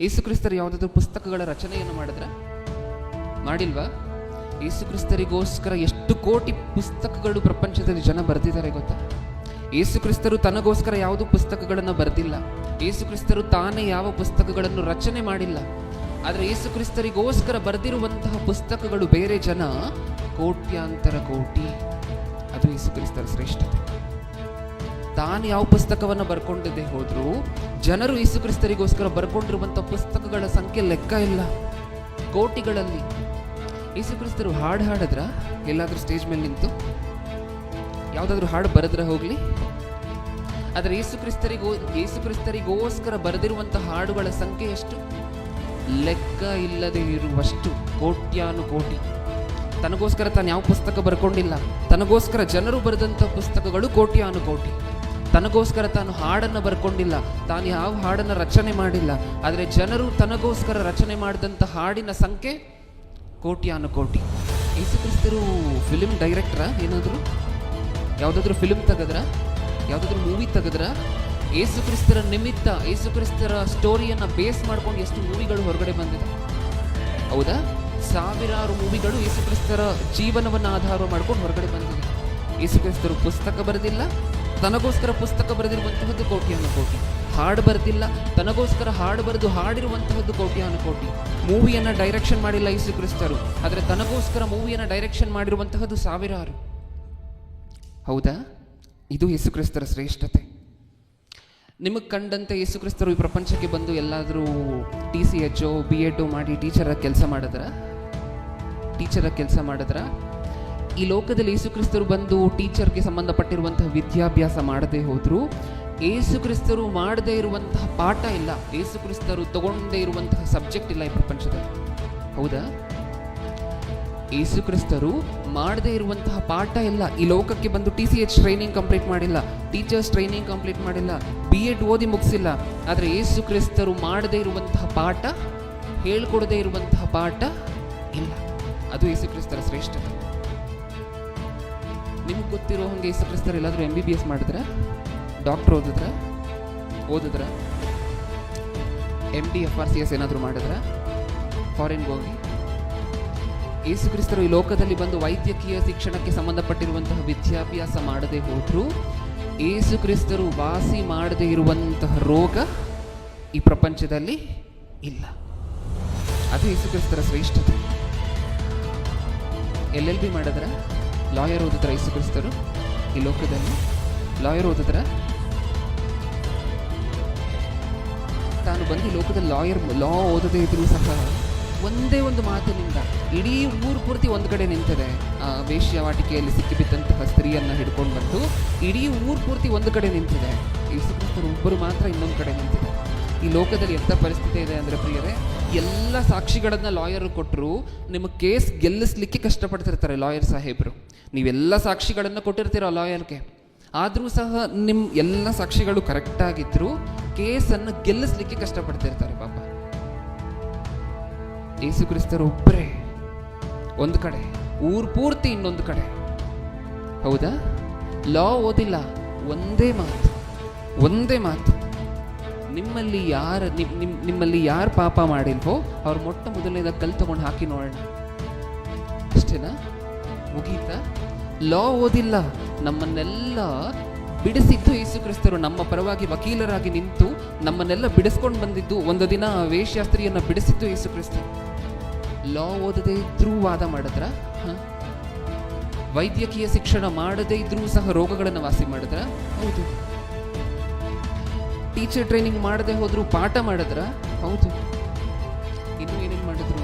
ಯೇಸು ಕ್ರಿಸ್ತರು ಯಾವುದಾದ್ರೂ ಪುಸ್ತಕಗಳ ರಚನೆಯನ್ನು ಮಾಡಿದ್ರೆ? ಮಾಡಿಲ್ವಾ? ಯೇಸು ಕ್ರಿಸ್ತರಿಗೋಸ್ಕರ ಎಷ್ಟು ಕೋಟಿ ಪುಸ್ತಕಗಳು ಪ್ರಪಂಚದಲ್ಲಿ ಜನ ಬರೆದಿದ್ದಾರೆ ಗೊತ್ತಾ? ಯೇಸು ಕ್ರಿಸ್ತರು ತನಗೋಸ್ಕರ ಯಾವುದು ಪುಸ್ತಕಗಳನ್ನು ಬರೆದಿಲ್ಲ. ಯೇಸು ಕ್ರಿಸ್ತರು ತಾನೇ ಯಾವ ಪುಸ್ತಕಗಳನ್ನು ರಚನೆ ಮಾಡಿಲ್ಲ. ಆದರೆ ಯೇಸುಕ್ರಿಸ್ತರಿಗೋಸ್ಕರ ಬರೆದಿರುವಂತಹ ಪುಸ್ತಕಗಳು ಬೇರೆ ಜನ ಕೋಟ್ಯಾಂತರ ಕೋಟಿ. ಅದು ಯೇಸುಕ್ರಿಸ್ತರ ಶ್ರೇಷ್ಠತೆ. ತಾನು ಯಾವ ಪುಸ್ತಕವನ್ನು ಬರ್ಕೊಂಡಿದ್ದೆ ಹೋದ್ರು ಜನರು ಯೇಸು ಕ್ರಿಸ್ತರಿಗೋಸ್ಕರ ಬರ್ಕೊಂಡಿರುವಂಥ ಪುಸ್ತಕಗಳ ಸಂಖ್ಯೆ ಲೆಕ್ಕ ಇಲ್ಲ. ಕೋಟಿಗಳಲ್ಲಿ. ಯೇಸುಕ್ರಿಸ್ತರು ಹಾಡು ಹಾಡಿದ್ರ? ಎಲ್ಲಾದರೂ ಸ್ಟೇಜ್ ಮೇಲೆ ನಿಂತು? ಯಾವುದಾದ್ರೂ ಹಾಡು ಬರೆದ್ರೆ ಹೋಗ್ಲಿ? ಆದರೆ ಯೇಸು ಕ್ರಿಸ್ತರಿಗೋ ಯೇಸು ಕ್ರಿಸ್ತರಿಗೋಸ್ಕರ ಬರೆದಿರುವಂಥ ಹಾಡುಗಳ ಸಂಖ್ಯೆ ಎಷ್ಟು? ಲೆಕ್ಕ ಇಲ್ಲದೆ ಇರುವಷ್ಟು. ಕೋಟ್ಯಾನು ಕೋಟಿ. ತನಗೋಸ್ಕರ ತಾನು ಯಾವ ಪುಸ್ತಕ ಬರ್ಕೊಂಡಿಲ್ಲ. ತನಗೋಸ್ಕರ ಜನರು ಬರೆದಂಥ ಪುಸ್ತಕಗಳು ಕೋಟ್ಯಾನು ಕೋಟಿ. ತನಗೋಸ್ಕರ ತಾನು ಹಾಡನ್ನು ಬರ್ಕೊಂಡಿಲ್ಲ, ತಾನು ಯಾವ ಹಾಡನ್ನು ರಚನೆ ಮಾಡಿಲ್ಲ. ಆದರೆ ಜನರು ತನಗೋಸ್ಕರ ರಚನೆ ಮಾಡಿದಂಥ ಹಾಡಿನ ಸಂಖ್ಯೆ ಕೋಟ್ಯಾನು ಕೋಟಿ ಯೇಸು ಕ್ರಿಸ್ತರು ಫಿಲಿಮ್ ಡೈರೆಕ್ಟ್ರಾ ಏನಾದರೂ? ಯಾವುದಾದ್ರೂ ಫಿಲಿಮ್ ತೆಗೆದ್ರ? ಯಾವುದಾದ್ರೂ ಮೂವಿ ತೆಗೆದ್ರ? ಯೇಸುಕ್ರಿಸ್ತರ ನಿಮಿತ್ತ, ಯೇಸುಕ್ರಿಸ್ತರ ಸ್ಟೋರಿಯನ್ನು ಬೇಸ್ ಮಾಡ್ಕೊಂಡು ಎಷ್ಟು ಮೂವಿಗಳು ಹೊರಗಡೆ ಬಂದಿದೆ? ಹೌದಾ? ಸಾವಿರಾರು ಮೂವಿಗಳು ಯೇಸುಕ್ರಿಸ್ತರ ಜೀವನವನ್ನು ಆಧಾರ ಮಾಡ್ಕೊಂಡು ಹೊರಗಡೆ ಬಂದಿದೆ. ಯೇಸು ಕ್ರಿಸ್ತರು ಪುಸ್ತಕ ಬರೆದಿಲ್ಲ ತನಗೋಸ್ಕರ ಪುಸ್ತಕ ಬರೆದಿರುವಂತಹದ್ದು ಕೋಟಿ ಕೋಟಿ ಹಾಡು ಬರೆದಿಲ್ಲ, ತನಗೋಸ್ಕರ ಹಾಡು ಬರೆದು ಹಾಡಿರುವಂತಹದ್ದು ಕೋಟ್ಯಾನು ಕೋಟಿ ಮೂವಿಯನ್ನು ಡೈರೆಕ್ಷನ್ ಮಾಡಿಲ್ಲ ಯೇಸು ಕ್ರಿಸ್ತರು. ಆದರೆ ತನಗೋಸ್ಕರ ಮೂವಿಯನ್ನು ಡೈರೆಕ್ಷನ್ ಮಾಡಿರುವಂತಹದ್ದು ಸಾವಿರಾರು. ಹೌದಾ? ಇದು ಯೇಸುಕ್ರಿಸ್ತರ ಶ್ರೇಷ್ಠತೆ. ನಿಮಗೆ ಕಂಡಂತೆ ಯೇಸುಕ್ರಿಸ್ತರು ಈ ಪ್ರಪಂಚಕ್ಕೆ ಬಂದು ಎಲ್ಲಾದರೂ T C H B Ed ಮಾಡಿ ಟೀಚರ ಕೆಲಸ ಮಾಡಿದ್ರ? ಟೀಚರ ಕೆಲಸ ಮಾಡಿದ್ರ? ಈ ಲೋಕದಲ್ಲಿ ಯೇಸುಕ್ರಿಸ್ತರು ಬಂದು ಟೀಚರ್ಗೆ ಸಂಬಂಧಪಟ್ಟಿರುವಂತಹ ವಿದ್ಯಾಭ್ಯಾಸ ಮಾಡದೇ ಹೋದ್ರು. ಯೇಸುಕ್ರಿಸ್ತರು ಮಾಡದೇ ಇರುವಂತಹ ಪಾಠ ಇಲ್ಲ. ಯೇಸುಕ್ರಿಸ್ತರು ತಗೊಂಡೇ ಇರುವಂತಹ ಸಬ್ಜೆಕ್ಟ್ ಇಲ್ಲ ಈ ಪ್ರಪಂಚದಲ್ಲಿ. ಹೌದಾ? ಯೇಸುಕ್ರಿಸ್ತರು ಮಾಡದೇ ಇರುವಂತಹ ಪಾಠ ಇಲ್ಲ. ಈ ಲೋಕಕ್ಕೆ ಬಂದು T C H training complete ಮಾಡಿಲ್ಲ. ಟೀಚರ್ಸ್ ಟ್ರೈನಿಂಗ್ ಕಂಪ್ಲೀಟ್ ಮಾಡಿಲ್ಲ. ಬಿ ಎಡ್ ಓದಿ ಮುಗಿಸಿಲ್ಲ. ಆದರೆ ಯೇಸು ಕ್ರಿಸ್ತರು ಮಾಡದೇ ಇರುವಂತಹ ಪಾಠ, ಹೇಳ್ಕೊಡದೇ ಇರುವಂತಹ ಪಾಠ ಇಲ್ಲ. ಅದು ಯೇಸುಕ್ರಿಸ್ತರ ಶ್ರೇಷ್ಠತೆ. ನಿಮ್ಗೆ ಗೊತ್ತಿರೋ ಹಾಗೆ ಇಷ್ಟಪಡಿಸ್ತಾರೆ ಎಲ್ಲಾದರೂ ಎಂ ಬಿ ಬಿ ಎಸ್ ಮಾಡಿದ್ರೆ? ಡಾಕ್ಟರ್ ಓದಿದ್ರೆ? ಓದಿದ್ರೆ? M D F R C S ಏನಾದರೂ ಮಾಡಿದ್ರೆ? ಫಾರಿನ್ಗೆ ಹೋಗಿ? ಯೇಸು ಕ್ರಿಸ್ತರು ಈ ಲೋಕದಲ್ಲಿ ಬಂದು ವೈದ್ಯಕೀಯ ಶಿಕ್ಷಣಕ್ಕೆ ಸಂಬಂಧಪಟ್ಟಿರುವಂತಹ ವಿದ್ಯಾಭ್ಯಾಸ ಮಾಡದೆ ಹೋದ್ರು ಯೇಸು ಕ್ರಿಸ್ತರು ವಾಸಿ ಮಾಡದೇ ಇರುವಂತಹ ರೋಗ ಈ ಪ್ರಪಂಚದಲ್ಲಿ ಇಲ್ಲ. ಅದು ಯೇಸು ಕ್ರಿಸ್ತರ ಶ್ರೇಷ್ಠತೆ. ಎಲ್ ಎಲ್ ಬಿ ಮಾಡಿದ್ರ? ಲಾಯರ್ ಓದಿದ್ರೆ ಯೇಸು ಕ್ರಿಸ್ತರು? ಈ ಲೋಕದಲ್ಲಿ ಲಾಯರ್ ಓದಿದ್ರೆ? ತಾನು ಬಂದು ಲೋಕದಲ್ಲಿ ಲಾಯರ್, ಲಾ ಓದದೇ ಇದ್ರೂ ಸಹ ಒಂದೇ ಒಂದು ಮಾತಿನಿಂದ ಇಡೀ ಊರು ಪೂರ್ತಿ ಒಂದು ಕಡೆ ನಿಂತಿದೆ. ಆ ವೇಶ್ಯವಾಟಿಕೆಯಲ್ಲಿ ಸಿಕ್ಕಿಬಿದ್ದಂತಹ ಸ್ತ್ರೀಯನ್ನು ಹಿಡ್ಕೊಂಡು ಬಂದು ಇಡೀ ಊರು ಪೂರ್ತಿ ಒಂದು ಕಡೆ ನಿಂತಿದೆ. ಯೇಸುಕ್ರಿಸ್ತರು ಒಬ್ಬರು ಮಾತ್ರ ಇನ್ನೊಂದು ಕಡೆ ನಿಂತಿದೆ ಈ ಲೋಕದಲ್ಲಿ ಎಂಥ ಪರಿಸ್ಥಿತಿ ಇದೆ ಅಂದರೆ ಪ್ರಿಯರೇ, ಎಲ್ಲ ಸಾಕ್ಷಿಗಳನ್ನ ಲಾಯರ್ ಕೊಟ್ಟರು ನಿಮ್ಮ ಕೇಸ್ ಗೆಲ್ಲಿಸ್ಲಿಕ್ಕೆ ಕಷ್ಟಪಡ್ತಿರ್ತಾರೆ ಲಾಯರ್ ಸಾಹೇಬರು. ನೀವೆಲ್ಲ ಸಾಕ್ಷಿಗಳನ್ನು ಕೊಟ್ಟಿರ್ತೀರ ಲಾಯರ್ಗೆ. ಆದರೂ ಸಹ ನಿಮ್ಮ ಎಲ್ಲ ಸಾಕ್ಷಿಗಳು ಕರೆಕ್ಟಾಗಿದ್ದರೂ ಕೇಸನ್ನು ಗೆಲ್ಲಿಸ್ಲಿಕ್ಕೆ ಕಷ್ಟಪಡ್ತಿರ್ತಾರೆ ಪಾಪ. ಯೇಸು ಕ್ರಿಸ್ತರು ಒಬ್ಬರೇ ಒಂದು ಕಡೆ, ಊರು ಪೂರ್ತಿ ಇನ್ನೊಂದು ಕಡೆ. ಹೌದಾ? ಲಾ ಓದಿಲ್ಲ, ಒಂದೇ ಮಾತು ಒಂದೇ ಮಾತು. ನಿಮ್ಮಲ್ಲಿ ಯಾರು ನಿಮ್ ನಿಮ್ ನಿಮ್ಮಲ್ಲಿ ಯಾರು ಪಾಪ ಮಾಡಿಲ್ವೋ ಅವ್ರು ಮೊಟ್ಟ ಮೊದಲನೇದ ಕಲ್ ತಗೊಂಡು ಹಾಕಿ ನೋಡೋಣ. ಅಷ್ಟೇನಾ? ಮುಗೀತ? ಲಾ ಓದಿಲ್ಲ. ನಮ್ಮನ್ನೆಲ್ಲ ಬಿಡಿಸಿದ್ದು ಯೇಸು ಕ್ರಿಸ್ತರು ನಮ್ಮ ಪರವಾಗಿ ವಕೀಲರಾಗಿ ನಿಂತು ನಮ್ಮನ್ನೆಲ್ಲ ಬಿಡಿಸ್ಕೊಂಡು ಬಂದಿದ್ದು ಒಂದು ದಿನ ವೇಷಶಾಸ್ತ್ರಿಯನ್ನು ಬಿಡಿಸಿದ್ದು ಯೇಸು ಕ್ರಿಸ್ತರು ಲಾ ಓದದೇ ಇದ್ರೂ ವಾದ ಮಾಡಿದ್ರ? ವೈದ್ಯಕೀಯ ಶಿಕ್ಷಣ ಮಾಡದೇ ಇದ್ರೂ ಸಹ ರೋಗಗಳನ್ನು ವಾಸಿ ಮಾಡಿದ್ರ? ಹೌದು. ಟೀಚರ್ ಟ್ರೈನಿಂಗ್ ಮಾಡದೆ ಹೋದರೂ ಪಾಠ ಮಾಡಿದ್ರ? ಹೌದು. ಇನ್ನು ಏನೇನು ಮಾಡಿದ್ರು?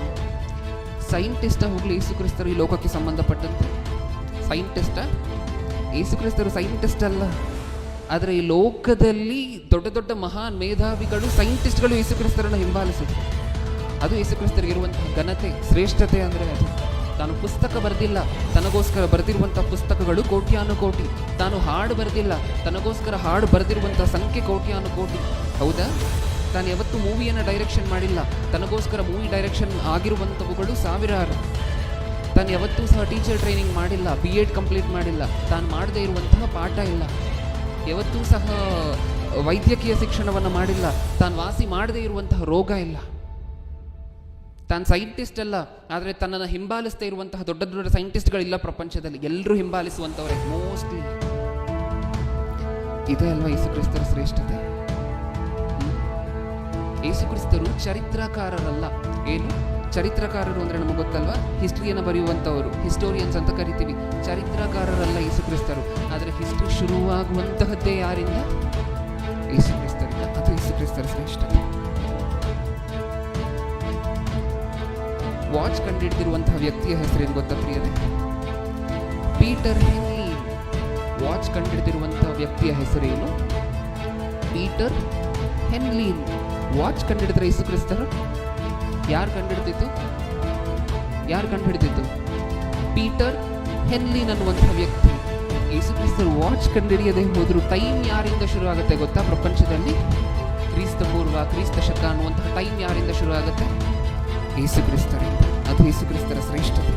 ಸೈಂಟಿಸ್ಟ ಹೋಗಲಿ ಯೇಸುಕ್ರಿಸ್ತರು ಈ ಲೋಕಕ್ಕೆ ಸಂಬಂಧಪಟ್ಟಂತೆ ಸೈಂಟಿಸ್ಟ? ಯೇಸುಕ್ರಿಸ್ತರು ಸೈಂಟಿಸ್ಟ್ ಅಲ್ಲ. ಆದರೆ ಈ ಲೋಕದಲ್ಲಿ ದೊಡ್ಡ ದೊಡ್ಡ ಮಹಾನ್ ಮೇಧಾವಿಗಳು, ಸೈಂಟಿಸ್ಟ್ಗಳು ಯೇಸು ಕ್ರಿಸ್ತರನ್ನು ಹಿಂಬಾಲಿಸಿದ್ರು. ಅದು ಯೇಸುಕ್ರಿಸ್ತರಿಗೆ ಇರುವಂತಹ ಘನತೆ, ಶ್ರೇಷ್ಠತೆ ಅಂದರೆ ಅದು. ತಾನು ಪುಸ್ತಕ ಬರೆದಿಲ್ಲ. ತನಗೋಸ್ಕರ ಬರೆದಿರುವಂಥ ಪುಸ್ತಕಗಳು ಕೋಟ್ಯಾನು ಕೋಟಿ. ತಾನು ಹಾಡು ಬರೆದಿಲ್ಲ. ತನಗೋಸ್ಕರ ಹಾಡು ಬರೆದಿರುವಂಥ ಸಂಖ್ಯೆ ಕೋಟ್ಯಾನು ಕೋಟಿ. ಹೌದಾ? ತಾನು ಯಾವತ್ತೂ ಮೂವಿಯನ್ನು ಡೈರೆಕ್ಷನ್ ಮಾಡಿಲ್ಲ. ತನಗೋಸ್ಕರ ಮೂವಿ ಡೈರೆಕ್ಷನ್ ಆಗಿರುವಂಥವುಗಳು ಸಾವಿರಾರು. ತಾನು ಯಾವತ್ತೂ ಸಹ ಟೀಚರ್ ಟ್ರೈನಿಂಗ್ ಮಾಡಿಲ್ಲ ಬಿ ಎಡ್ ಕಂಪ್ಲೀಟ್ ಮಾಡಿಲ್ಲ. ತಾನು ಮಾಡದೇ ಇರುವಂತಹ ಪಾಠ ಇಲ್ಲ. ಯಾವತ್ತೂ ಸಹ ವೈದ್ಯಕೀಯ ಶಿಕ್ಷಣವನ್ನು ಮಾಡಿಲ್ಲ. ತಾನು ವಾಸಿ ಮಾಡದೇ ಇರುವಂತಹ ರೋಗ ಇಲ್ಲ. ತಾನು ಸೈಂಟಿಸ್ಟ್ ಅಲ್ಲ, ಆದರೆ ತನ್ನನ್ನು ಹಿಂಬಾಲಿಸ್ತಾ ಇರುವಂತಹ ದೊಡ್ಡ ದೊಡ್ಡ ಸೈಂಟಿಸ್ಟ್ಗಳಿಲ್ಲ ಪ್ರಪಂಚದಲ್ಲಿ. ಎಲ್ಲರೂ ಹಿಂಬಾಲಿಸುವಂಥವರೇ ಮೋಸ್ಟ್ಲಿ ಇದೇ ಅಲ್ವಾ ಯೇಸುಕ್ರಿಸ್ತರ ಶ್ರೇಷ್ಠತೆ? ಯೇಸುಕ್ರಿಸ್ತರು ಚರಿತ್ರಕಾರರಲ್ಲ. ಏನು? ಚರಿತ್ರಕಾರರು ಅಂದರೆ ನಮಗೆ ಗೊತ್ತಲ್ವಾ? ಹಿಸ್ಟ್ರಿಯನ್ನು ಬರೆಯುವಂಥವರು ಹಿಸ್ಟೋರಿಯನ್ಸ್ ಅಂತ ಕರಿತೀವಿ. ಚರಿತ್ರಕಾರರಲ್ಲ ಯೇಸುಕ್ರಿಸ್ತರು. ಆದರೆ ಹಿಸ್ಟ್ರಿ ಶುರುವಾಗುವಂತಹದ್ದೇ ಯಾರಿಂದ? ಯೇಸುಕ್ರಿಸ್ತರಿಂದ. ಅದು ಯೇಸುಕ್ರಿಸ್ತರ ಶ್ರೇಷ್ಠತೆ. ವಾಚ್ ಕಂಡುಹಿಡಿದಿರುವಂತಹ ವ್ಯಕ್ತಿಯ ಹೆಸರೇನು ಗೊತ್ತಾ ಪ್ರಿಯರೇ? ಪೀಟರ್ ಹೆನ್ಲಿ ವಾಚ್ ಕಂಡುಹಿಡಿದಿರುವಂತಹ ವ್ಯಕ್ತಿಯ ಹೆಸರೇನು ಪೀಟರ್ ಹೆನ್ಲೀನ್ ವಾಚ್ ಕಂಡುಹಿಡಿದ್ರೆ ಯೇಸು ಕ್ರಿಸ್ತರು ಯಾರು ಕಂಡುಹಿಡಿದಿತ್ತು ಯಾರು ಕಂಡುಹಿಡಿದಿತ್ತು ಪೀಟರ್ ಹೆನ್ಲಿನ್ ಅನ್ನುವಂತಹ ವ್ಯಕ್ತಿ. ಯೇಸು ಕ್ರಿಸ್ತರು ವಾಚ್ ಕಂಡುಹಿಡಿಯದೆ ಹೋದ್ರು ಟೈಮ್ ಯಾರಿಂದ ಶುರು ಆಗುತ್ತೆ ಗೊತ್ತಾ ಪ್ರಪಂಚದಲ್ಲಿ? ಕ್ರಿಸ್ತ ಪೂರ್ವ ಕ್ರಿಸ್ತ ಶಕ ಅನ್ನುವಂತಹ ಟೈಮ್ ಯಾರಿಂದ ಶುರು ಆಗುತ್ತೆ ಯೇಸು ಕ್ರಿಸ್ತರಿಂದ ಅದು ಯೇಸು ಕ್ರಿಸ್ತರ ಶ್ರೇಷ್ಠತೆ